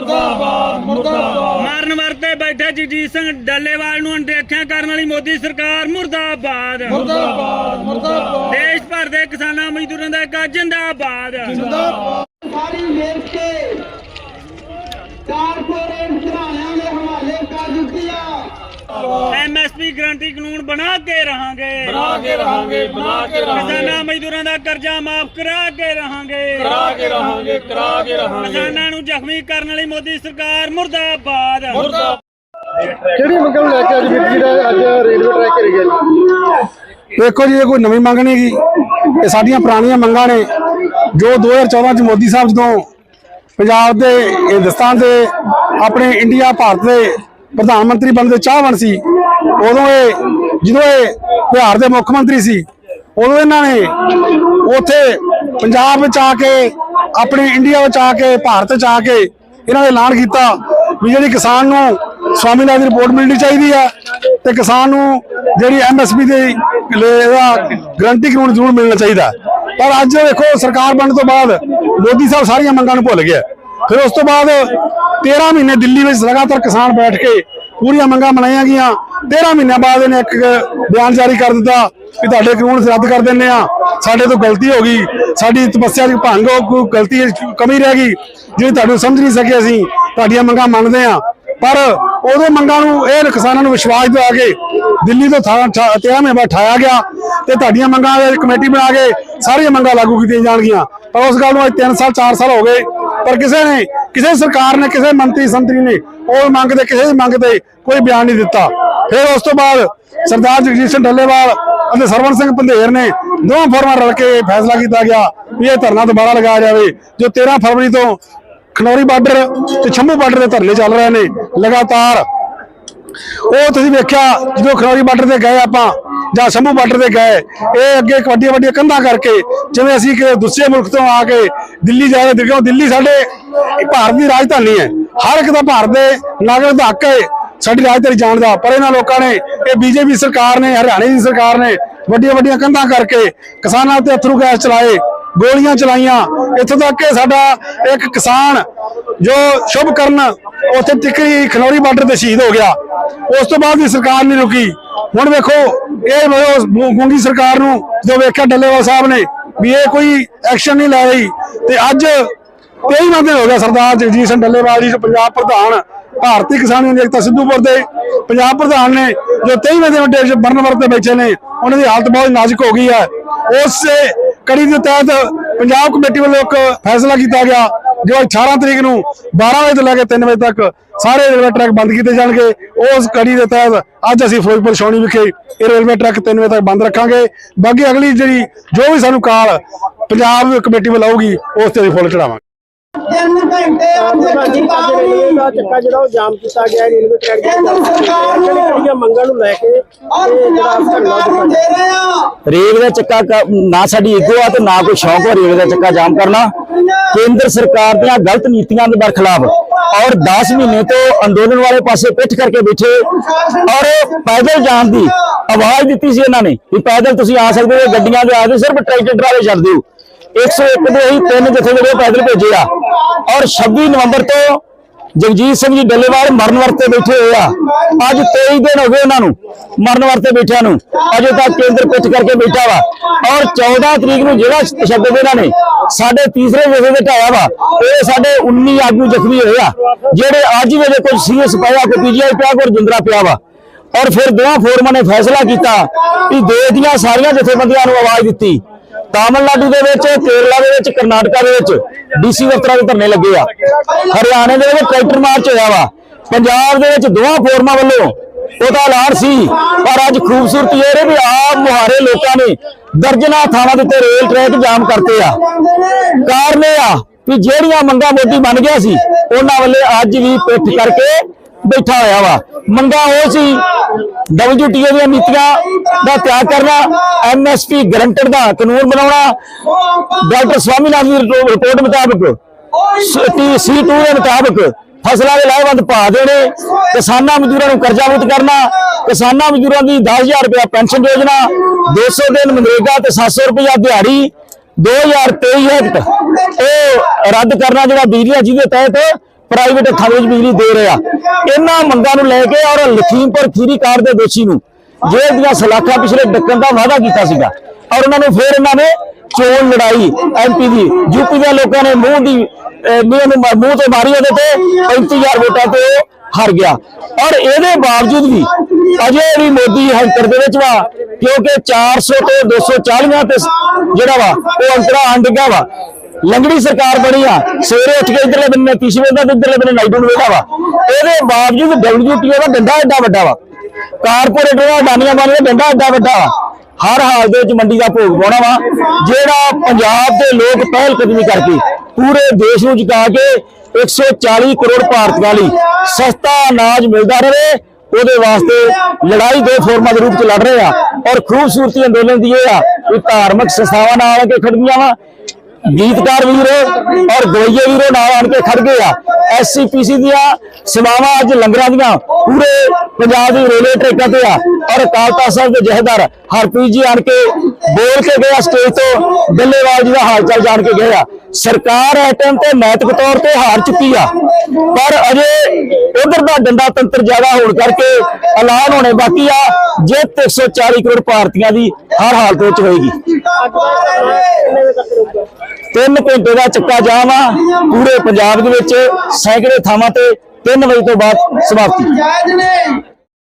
ਮੁਰਦਾਬਾਦ ਮੁਰਦਾਬਾਦ। ਮਾਰਨ ਵਰਤੇ ਬੈਠੇ ਜਗਜੀਤ ਸਿੰਘ ਡੱਲੇਵਾਲ ਨੂੰ ਅਣਦੇਖਿਆ ਕਰਨ ਵਾਲੀ ਮੋਦੀ ਸਰਕਾਰ ਮੁਰਦਾਬਾਦ। ਮੁਰਦਾਬਾਦ ਮੁਰਦਾਬਾਦ। ਦੇਸ਼ ਭਰ ਦੇ ਕਿਸਾਨਾਂ ਮਜ਼ਦੂਰਾਂ ਦਾ ਇੱਕ ਜਿੰਦਾਬਾਦ। ਸਾਰੀ ਵੇਚ ਕੇ ਕਾਰਪੋਰੇਟ ਘਰਾਣਿਆਂ ਦੇ ਹਵਾਲੇ ਕਰ ਦਿੱਤੀ ਆ। ਐਮਐਸਪੀ ਗਰੰਟੀ ਕਾਨੂੰਨ ਬਣਾ ਕੇ ਰਹਾਂਗੇ। ਬਣਾ ਕੇ ਰਹਾਂਗੇ ਬਣਾ ਕੇ ਰਹਾਂਗੇ। ਕਿਸਾਨਾਂ ਮਜ਼ਦੂਰਾਂ ਦਾ ਕਰਜ਼ਾ ਮਾਫ ਕਰਾ ਕੇ ਰਹਾਂਗੇ। ਕਰਾ ਕੇ ਰਹਾਂਗੇ ਕਰਾ ਕੇ ਰਹਾਂਗੇ। ਕਿਸਾਨਾਂ ਨੂੰ ਜ਼ਖਮੀ ਕਰਨ ਵਾਲੀ ਮੋਦੀ ਸਰਕਾਰ ਮੁਰਦਾਬਾਦ। ਮੁਰਦਾਬਾਦ। ਕਿਹੜੀ ਮੰਗ ਨੂੰ ਲੈ ਕੇ ਅੱਜ ਵੀਰ ਜੀ ਦਾ ਅੱਜ ਰੇਲਵੇ ਟਰੈਕ ਕਰੀ ਗਿਆ ਜੀ ਦੇਖੋ ਜੀ ਇਹ ਕੋਈ ਨਵੀਂ ਮੰਗ ਨਹੀਂ ਗੀ ਇਹ ਸਾਡੀਆਂ ਪੁਰਾਣੀਆਂ ਮੰਗਾਂ ਨੇ। ਜੋ 2014 ਚ ਮੋਦੀ ਸਾਹਿਬ ਜਦੋਂ ਪੰਜਾਬ ਦੇ ਹਿੰਦੁਸਤਾਨ ਦੇ ਆਪਣੇ ਇੰਡੀਆ ਭਾਰਤ ਦੇ ਪ੍ਰਧਾਨ ਮੰਤਰੀ ਬਣਨ ਦੇ ਚਾਹਵਣ ਸੀ ਉਦੋਂ ਇਹ, ਜਦੋਂ ਇਹ ਬਿਹਾਰ ਦੇ ਮੁੱਖ ਮੰਤਰੀ ਸੀ, ਉਦੋਂ ਇਹਨਾਂ ਨੇ ਉੱਥੇ ਪੰਜਾਬ ਵਿੱਚ ਆ ਕੇ, ਆਪਣੇ ਇੰਡੀਆ ਵਿੱਚ ਆ ਕੇ, ਭਾਰਤ ਵਿੱਚ ਆ ਕੇ ਇਹਨਾਂ ਨੇ ਐਲਾਨ ਕੀਤਾ ਵੀ ਜਿਹੜੀ ਕਿਸਾਨ ਨੂੰ ਸਵਾਮੀਨਾਥਨ ਦੀ ਰਿਪੋਰਟ ਮਿਲਣੀ ਚਾਹੀਦੀ ਹੈ ਤੇ ਕਿਸਾਨ ਨੂੰ ਜਿਹੜੀ ਐਮਐਸਪੀ ਦੇ ਲੈ- ਇਹਦਾ ਗਰੰਟੀ ਕਾਨੂੰਨ ਜ਼ਰੂਰ ਮਿਲਣਾ ਚਾਹੀਦਾ ਪਰ ਅੱਜ ਵੇਖੋ ਸਰਕਾਰ ਬਣਨ ਤੋਂ ਬਾਅਦ ਮੋਦੀ ਸਾਹਿਬ ਸਾਰੀਆਂ ਮੰਗਾਂ ਨੂੰ ਭੁੱਲ ਗਿਆ ਫਿਰ ਉਸ ਤੋਂ ਬਾਅਦ 13 ਮਹੀਨੇ ਦਿੱਲੀ ਵਿੱਚ ਲਗਾਤਾਰ ਕਿਸਾਨ ਬੈਠ ਕੇ ਪੂਰੀਆਂ ਮੰਗਾਂ ਮਨਾਈਆਂ ਗਈਆਂ। 13 ਮਹੀਨਿਆਂ ਬਾਅਦ ਇਹਨੇ ਇੱਕ ਬਿਆਨ ਜਾਰੀ ਕਰ ਦਿੱਤਾ ਕਿ ਤੁਹਾਡੇ ਕਾਨੂੰਨ ਰੱਦ ਕਰ ਦਿੰਨੇ ਆ ਸਾਡੇ ਤੋਂ ਗਲਤੀ ਹੋ ਗਈ। ਸਾਡੀ ਤਪੱਸਿਆ ਦੀ ਭੰਗ ਹੋ, ਕੋਈ ਗਲਤੀ ਕਮੀ ਰਹਿ ਗਈ। ਜਿਹੜੀ ਤੁਹਾਨੂੰ ਸਮਝ ਨਹੀਂ ਸਕੇ ਅਸੀਂ ਤੁਹਾਡੀਆਂ ਮੰਗਾਂ ਮੰਨਦੇ ਆ ਪਰ ਉਦੋਂ ਮੰਗਾਂ ਨੂੰ ਇਹ ਕਿਸਾਨਾਂ ਨੂੰ ਵਿਸ਼ਵਾਸ ਦਿਵਾ ਕੇ ਦਿੱਲੀ ਤੋਂ 13 ਮਹੀਨੇ ਬਾਅਦ ਠਾਇਆ ਗਿਆ ਤੇ ਤੁਹਾਡੀਆਂ ਮੰਗਾਂ ਦੀ ਕਮੇਟੀ ਬਣਾ ਕੇ ਸਾਰੀਆਂ ਮੰਗਾਂ ਲਾਗੂ ਕੀਤੀਆਂ ਜਾਣਗੀਆਂ। ਪਰ ਉਸ ਗੱਲ ਨੂੰ ਅੱਜ 3 ਸਾਲ 4 ਸਾਲ ਹੋ ਗਏ। ਪਰ ਕਿਸੇ ਨੇ, ਕਿਸੇ ਸਰਕਾਰ ਨੇ, ਕਿਸੇ ਮੰਤਰੀ, ਸੰਤਰੀ ਨੇ ਉਹ ਮੰਗ ਤੇ ਕਿਸੇ ਦੀ ਮੰਗ ਤੇ ਕੋਈ ਬਿਆਨ ਨਹੀਂ ਦਿੱਤਾ। ਫਿਰ ਉਸ ਤੋਂ ਬਾਅਦ ਸਰਦਾਰ ਜਗਜੀਤ ਸਿੰਘ ਡੱਲੇਵਾਲ ਅਤੇ ਸਰਵਣ ਸਿੰਘ ਪੰਧੇਰ ਨੇ ਦੋਵਾਂ ਫੋਰਮਾਂ ਰਲ ਕੇ ਇਹ ਫੈਸਲਾ ਕੀਤਾ ਗਿਆ ਵੀ ਇਹ ਧਰਨਾ ਦੁਬਾਰਾ ਲਗਾਇਆ ਜਾਵੇ, ਜੋ 13 ਫਰਵਰੀ ਤੋਂ ਖਨੌਰੀ ਬਾਰਡਰ ਤੇ ਛੰਭੂ ਬਾਰਡਰ ਦੇ ਧਰਨੇ ਚੱਲ ਰਹੇ ਨੇ, ਲਗਾਤਾਰ। ਉਹ ਤੁਸੀਂ ਵੇਖਿਆ, ਜਦੋਂ ਖਨੌਰੀ ਬਾਰਡਰ ਤੇ ਗਏ ਆਪਾਂ ਜਾਂ ਸ਼ੰਭੂ ਬਾਰਡਰ ਤੇ ਗਏ, ਇਹ ਅੱਗੇ ਇੱਕ ਵੱਡੀਆਂ ਵੱਡੀਆਂ ਕੰਧਾਂ ਕਰਕੇ ਜਿਵੇਂ ਅਸੀਂ ਕਿ ਦੂਸਰੇ ਮੁਲਕ ਤੋਂ ਆ ਕੇ ਦਿੱਲੀ ਜਾ ਕੇ ਦੇਖੋ, ਦਿੱਲੀ ਸਾਡੇ ਭਾਰਤ ਦੀ ਰਾਜਧਾਨੀ ਹੈ। ਹਰ ਇੱਕ ਦਾ ਭਾਰਤ ਦੇ ਨਾਗਰਿਕ ਦਾ ਹੱਕ ਹੈ ਸਾਡੀ ਰਾਜਧਾਨੀ ਜਾਣ ਦਾ। ਪਰ ਇਹਨਾਂ ਲੋਕਾਂ ਨੇ, ਇਹ ਬੀਜੇਪੀ ਸਰਕਾਰ ਨੇ, ਹਰਿਆਣੇ ਦੀ ਸਰਕਾਰ ਨੇ ਵੱਡੀਆਂ ਵੱਡੀਆਂ ਕੰਧਾਂ ਕਰਕੇ ਕਿਸਾਨਾਂ 'ਤੇ ਅਥਰੂ ਗੈਸ ਚਲਾਏ, ਗੋਲੀਆਂ ਚਲਾਈਆਂ। ਇੱਥੋਂ ਤੱਕ ਕਿ ਸਾਡਾ ਇੱਕ ਕਿਸਾਨ ਜੋ ਸ਼ੁਭ ਕਰਨ ਉੱਥੇ ਟਿਕਰੀ ਖਨੌਰੀ ਬਾਰਡਰ ਤੇ ਸ਼ਹੀਦ ਹੋ ਗਿਆ। ਉਸ ਤੋਂ ਬਾਅਦ ਵੀ ਸਰਕਾਰ ਨਹੀਂ ਰੁਕੀ। ਹੁਣ ਵੇਖੋ ਇਹ ਮਤਲਬ ਗੂੰਗੀ ਸਰਕਾਰ ਨੂੰ ਜੋ ਵੇਖਿਆ ਡੱਲੇਵਾਲ ਸਾਹਿਬ ਨੇ ਵੀ ਇਹ ਕੋਈ ਐਕਸ਼ਨ ਨਹੀਂ ਲੈ ਰਹੀ, ਤੇ ਅੱਜ 23ਵਾਂ ਦਿਨ ਹੋ ਗਿਆ ਸਰਦਾਰ ਜਗਜੀਤ ਸਿੰਘ ਡੱਲੇਵਾਲ ਜੀ ਪੰਜਾਬ ਪ੍ਰਧਾਨ, ਭਾਰਤੀ ਕਿਸਾਨ ਯੂਨੀਅਨ ਏਕਤਾ ਸਿੱਧੂਪੁਰ ਦੇ ਪੰਜਾਬ ਪ੍ਰਧਾਨ ਨੇ ਜੋ 23ਵੇਂ ਦਿਨ ਵੱਡੇ ਬਰਨ ਵਰਤ ਤੇ ਬੈਠੇ ਨੇ, ਉਹਨਾਂ ਦੀ ਹਾਲਤ ਬਹੁਤ ਨਾਜ਼ੁਕ ਹੋ ਗਈ ਹੈ। ਉਸ ਕੜੀ ਦੇ ਤਹਿਤ ਪੰਜਾਬ ਕਮੇਟੀ ਵੱਲੋਂ ਇੱਕ ਫੈਸਲਾ ਕੀਤਾ ਗਿਆ ਜੋ 18 ਤਰੀਕ ਨੂੰ 12 ਵਜੇ ਤੋਂ ਲੈ ਕੇ 3 ਵਜੇ ਤੱਕ ਸਾਰੇ ਰੇਲਵੇ ਟਰੈਕ ਬੰਦ ਕੀਤੇ ਜਾਣਗੇ, ਉਸ ਕੜੀ ਦੇ ਤਹਿਤ ਅੱਜ ਅਸੀਂ ਫਿਰੋਜ਼ਪੁਰ ਛਾਉਣੀ ਵਿਖੇ ਇਹ ਰੇਲਵੇ ਟਰੈਕ 3 ਵਜੇ ਤੱਕ ਬੰਦ ਰੱਖਾਂਗੇ। ਬਾਕੀ ਅਗਲੀ ਜਿਹੜੀ ਜੋ ਵੀ ਸਾਨੂੰ ਕਾਲ ਪੰਜਾਬ ਕਮੇਟੀ ਵੱਲੋਂ ਆਊਗੀ, ਉਸ ਤੇ ਅਸੀਂ ਫੁੱਲ ਚੜਾਵਾਂਗੇ ਤਿੰਨ ਘੰਟੇ ਅੱਜ ਅੱਜ ਰੇਲਵੇ ਦਾ ਚੱਕਾ ਜਿਹੜਾ ਉਹ ਜਾਮ ਕੀਤਾ ਗਿਆ ਹੈ ਰੇਲਵੇ ਟਰੈਕ ਦੇ ਕੇਂਦਰ ਸਰਕਾਰ ਨੂੰ ਕਿਹੜੀਆਂ ਮੰਗਾਂ ਨੂੰ ਲੈ ਕੇ ਔਰ ਇਹ ਜਿਹੜਾ ਪੰਜਾਬ ਧਰਨਾ ਸਰਕਾਰ ਨੂੰ ਦੇ ਰਹੇ ਆ। ਰੇਲ ਦਾ ਚੱਕਾ ਨਾ ਸਾਡੀ ਈਗੋ ਆ ਤੇ ਨਾ ਕੋਈ ਸ਼ੌਂਕ ਹੋ ਰੇਲ ਦਾ ਚੱਕਾ ਜਾਮ ਕਰਨਾ। ਕੇਂਦਰ ਸਰਕਾਰ ਦੀਆਂ ਗਲਤ ਨੀਤੀਆਂ ਦੇ ਬਰਖਲਾਫ ਔਰ 10 ਮਹੀਨੇ ਤੋਂ ਅੰਦੋਲਨ ਵਾਲੇ ਪਾਸੇ ਪਿੱਠ ਕਰਕੇ ਬੈਠੇ ਔਰ ਪੈਦਲ ਜਾਣ ਦੀ ਆਵਾਜ਼ ਦਿੱਤੀ ਸੀ ਇਹਨਾਂ ਨੇ ਵੀ ਪੈਦਲ ਤੁਸੀਂ ਆ ਸਕਦੇ ਹੋ ਗੱਡੀਆਂ ਦੇ ਆ ਕੇ ਸਿਰਫ ਟਰੈਕਟਰ ਟਰਾਲੇ ਛੱਡ ਦਿਓ। 101 ਦੇ ਹੀ ਤਿੰਨ ਜਥੇ ਜਿਹੜੇ ਪੈਦਲ ਭੇਜੇ ਆ। ਔਰ 26 ਨਵੰਬਰ ਤੋਂ ਜਗਜੀਤ ਸਿੰਘ ਜੀ ਡੱਲੇਵਾਲ ਮਰਨ ਵਰਤੇ ਬੈਠੇ ਹੋਏ ਆ। ਅੱਜ 23 ਦਿਨ ਹੋ ਗਏ ਉਹਨਾਂ ਨੂੰ ਮਰਨ ਵਰਤੇ ਬੈਠਿਆਂ ਨੂੰ। ਅਜੇ ਤੱਕ ਕੇਂਦਰ ਪਿੱਛ ਕਰਕੇ ਬੈਠਾ ਵਾ। ਔਰ 14 ਤਰੀਕ ਨੂੰ ਜਿਹੜਾ ਤਸ਼ੱਦਦ ਇਹਨਾਂ ਨੇ, ਸਾਡੇ ਤੀਸਰੇ ਜਥੇ ਦੇ ਢਾਇਆ ਵਾ। ਇਹ ਸਾਡੇ 19 ਆਗੂ ਜ਼ਖਮੀ ਹੋਏ ਆ। ਜਿਹੜੇ ਅੱਜ ਵੀ ਜੇ ਕੁਝ ਸੀਰੀਅਸ ਪਿਆ ਕੋਈ ਪੀਜੀਆਈ ਪਿਆ ਕੋਈ ਜਿੰਦਰਾ ਪਿਆ ਵਾ। ਔਰ ਫਿਰ ਦੋਹਾਂ ਫੋਰਮਾਂ ਨੇ ਫੈਸਲਾ ਕੀਤਾ ਕਿ ਦੇਸ਼ ਦੀਆਂ ਸਾਰੀਆਂ ਜਥੇਬੰਦੀਆਂ ਨੂੰ ਆਵਾਜ਼ ਦਿੱਤੀ। ਤਾਮਿਲਨਾਡੂ ਦੇ ਵਿੱਚ, ਕੇਰਲਾ ਦੇ ਵਿੱਚ, ਕਰਨਾਟਕਾ ਦੇ ਵਿੱਚ ਡੀਸੀ ਦਫ਼ਤਰਾਂ ਦੇ ਧਰਨੇ ਲੱਗੇ ਆ। ਹਰਿਆਣੇ ਦੇ ਵਿੱਚ ਟਰੈਕਟਰ ਮਾਰਚ ਹੋਇਆ ਵਾ। ਪੰਜਾਬ ਦੇ ਵਿੱਚ ਦੋਹਾਂ ਫੋਰਮਾਂ ਵੱਲੋਂ ਉਹਦਾ ਐਲਾਨ ਸੀ। ਪਰ ਅੱਜ ਖੂਬਸੂਰਤੀ ਇਹ ਹੈ ਵੀ ਆਪ ਮੁਹਾਰੇ ਲੋਕਾਂ ਨੇ ਦਰਜਨਾ ਥਾਵਾਂ ਦੇ ਉੱਤੇ ਰੇਲ ਟਰੈਕ ਜਾਮ ਕਰਤੇ ਆ। ਕਾਰਨ ਇਹ ਆ ਵੀ ਜਿਹੜੀਆਂ ਮੰਗਾਂ ਮੋਦੀ ਬਣ ਗਿਆ ਸੀ, ਉਹਨਾਂ ਵੱਲੇ ਅੱਜ ਵੀ ਪਿੱਠ ਕਰਕੇ ਬੈਠਾ ਹੋਇਆ ਵਾ। ਮੰਗਾਂ ਉਹ ਸੀ WTO ਦੀਆਂ ਨੀਤੀਆਂ ਦਾ ਤਿਆਗ ਕਰਨਾ ਐਮਐਸਪੀ ਗਰੰਟਡ ਦਾ ਕਾਨੂੰਨ ਬਣਾਉਣਾ, ਡਾਕਟਰ ਸਵਾਮੀਨਾਥਨ ਦੀ ਰਿਪੋਰਟ ਮੁਤਾਬਕ ਸੀ2 ਦੇ ਮੁਤਾਬਕ ਫਸਲਾਂ ਦੇ ਲਾਹੇਵੰਦ ਭਾਅ ਦੇਣੇ, ਕਿਸਾਨਾਂ ਮਜ਼ਦੂਰਾਂ ਨੂੰ ਕਰਜ਼ਾ ਮੁਕਤ ਕਰਨਾ, ਕਿਸਾਨਾਂ ਮਜ਼ਦੂਰਾਂ ਦੀ 10000 ਰੁਪਇਆ ਪੈਨਸ਼ਨ ਯੋਜਨਾ 200 ਦਿਨ ਮਨਰੇਗਾ ਤੇ 700 ਰੁਪਇਆ ਦਿਹਾੜੀ 2023 ਐਕਟ, ਉਹ ਰੱਦ ਕਰਨਾ ਜਿਹੜਾ ਬਿਜਲੀ ਜਿਹਦੇ ਤਹਿਤ ਪ੍ਰਾਈਵੇਟ ਹੱਥਾਂ ਦੇ ਵਿੱਚ ਬਿਜਲੀ ਦੇ ਰਹੇ ਆ। ਇਹਨਾਂ ਮੰਗਾਂ ਨੂੰ ਲੈ ਕੇ ਔਰ ਲਖੀਮਪੁਰ ਖੀਰੀ ਕਾਂਡ ਦੇ ਦੋਸ਼ੀ ਨੂੰ ਜੇਲ੍ਹ ਦੀਆਂ ਸਲਾਖਾਂ ਪਿਛਲੇ ਡੱਕਣ ਦਾ ਵਾਅਦਾ ਕੀਤਾ ਸੀਗਾ। ਔਰ ਉਹਨਾਂ ਨੂੰ ਫਿਰ ਇਹਨਾਂ ਨੇ ਚੋਣ ਲੜਾਈ ਐਮਪੀ ਦੀ ਯੂਪੀ ਦੇ ਲੋਕਾਂ ਨੇ ਮੂੰਹ ਦੀ, ਅਹ, ਮੂੰਹ ਨੂੰ ਮੂੰਹ ਤੇ ਮਾਰੀ ਉਹਦੇ ਤੇ 35000 ਵੋਟਾਂ ਤੇ ਉਹ ਹਾਰ ਗਿਆ। ਔਰ ਇਹਦੇ ਬਾਵਜੂਦ ਵੀ ਅਜੇ ਵੀ ਮੋਦੀ ਹੰਕਰ ਦੇ ਵਿੱਚ ਵਾ, ਕਿਉਂਕਿ 400 ਤੋਂ 240 ਤੇ ਜਿਹੜਾ ਵਾ, ਉਹ ਅੰਤਰਾ ਅੰਡਗਾ ਵਾ। ਲੰਗੜੀ ਸਰਕਾਰ ਬਣੀ ਆ। ਸਵੇਰੇ ਉੱਠ ਕੇ ਇਧਰਲੇ ਬੰਨੇ ਪਿਛਲੇ ਦਾ ਤੇ ਇਧਰਲੇ ਬੰਨੇ ਨਾਈਡੂ ਨੂੰ ਵੇਖਾ ਵਾ। ਇਹਦੇ ਬਾਵਜੂਦ ਡਬਲਯੂਟੀਓ ਦਾ ਡੰਡਾ ਐਡਾ ਵੱਡਾ ਵਾ। ਕਾਰਪੋਰੇਟ ਦਾ ਅਡਾਨੀਆਂ ਬਾਨੀਆਂ ਦਾ ਡੰਡਾ ਐਡਾ ਵੱਡਾ ਵਾ। ਹਰ ਹਾਲ ਦੇ ਵਿੱਚ ਮੰਡੀ ਦਾ ਭੋਗ ਪਾਉਣਾ ਵਾ। ਜਿਹੜਾ ਪੰਜਾਬ ਦੇ ਲੋਕ ਪਹਿਲ ਕਦਮੀ ਕਰਕੇ ਪੂਰੇ ਦੇਸ਼ ਨੂੰ ਜਿਤਾ ਕੇ 140 ਕਰੋੜ ਭਾਰਤੀਆਂ ਲਈ ਸਸਤਾ ਅਨਾਜ ਮਿਲਦਾ ਰਹੇ, ਉਹਦੇ ਵਾਸਤੇ ਲੜਾਈ ਦੇ ਫੋਰਮਾਂ ਦੇ ਰੂਪ ਚ ਲੜ ਰਹੇ ਆ। ਔਰ ਖੂਬਸੂਰਤੀ ਅੰਦੋਲਨ ਦੀ ਇਹ ਆ ਕਿ ਧਾਰਮਿਕ ਸੰਸਥਾਵਾਂ ਨਾਲ ਆ ਕੇ ਖੜੀਆਂ ਵਾ। ਗੀਤਕਾਰ ਵੀਰ ਔਰ ਗੋਈਏ ਵੀਰੋ ਨਾਲ ਆਣ ਕੇ ਖੜ ਗਏ ਆ। ਐਸਸੀਪੀਸੀ ਦੀਆਂ ਸੇਵਾਵਾਂ ਅੱਜ ਲੰਗਰਾਂ ਦੀਆਂ ਪੂਰੇ ਪੰਜਾਬ ਦੀ ਰੇਲਵੇ ਟਰੈਕਾਂ ਤੇ ਆ। ਔਰ ਅਕਾਲ ਤਖਤ ਸਾਹਿਬ ਦੇ ਜਹੇਦਾਰ ਹਰਪ੍ਰੀਤ ਜੀ ਆਣ ਕੇ ਬੋਲ ਕੇ ਗਏ ਆ ਸਟੇਜ ਤੋਂ। ਬੱਲੇਵਾਲ ਜੀ ਦਾ ਹਾਲ ਚਾਲ ਜਾਣ ਕੇ ਗਏ ਆ। ਸਰਕਾਰ ਇਸ ਟਾਈਮ ਤੇ ਨੈਤਿਕ ਤੌਰ ਤੇ ਹਾਰ ਚੁੱਕੀ ਆ। ਪਰ ਅਜੇ ਉਧਰ ਦਾ ਡੰਡਾ ਤੰਤਰ ਜ਼ਿਆਦਾ ਹੋਣ ਕਰਕੇ ਐਲਾਨ ਹੋਣੇ ਬਾਕੀ ਆ। ਜਿੱਤ 140 ਕਰੋੜ ਭਾਰਤੀਆਂ ਦੀ ਹਰ ਹਾਲਤ ਵਿੱਚ ਹੋਏਗੀ। ਤਿੰਨ ਘੰਟੇ ਦਾ ਚੱਕਾ ਜਾਮ ਆ। ਪੂਰੇ ਪੰਜਾਬ ਦੇ ਵਿੱਚ ਸੈਂਕੜੇ ਥਾਵਾਂ ਤੇ 3 ਵਜੇ ਤੋਂ ਬਾਅਦ ਸਮਾਪਤੀ।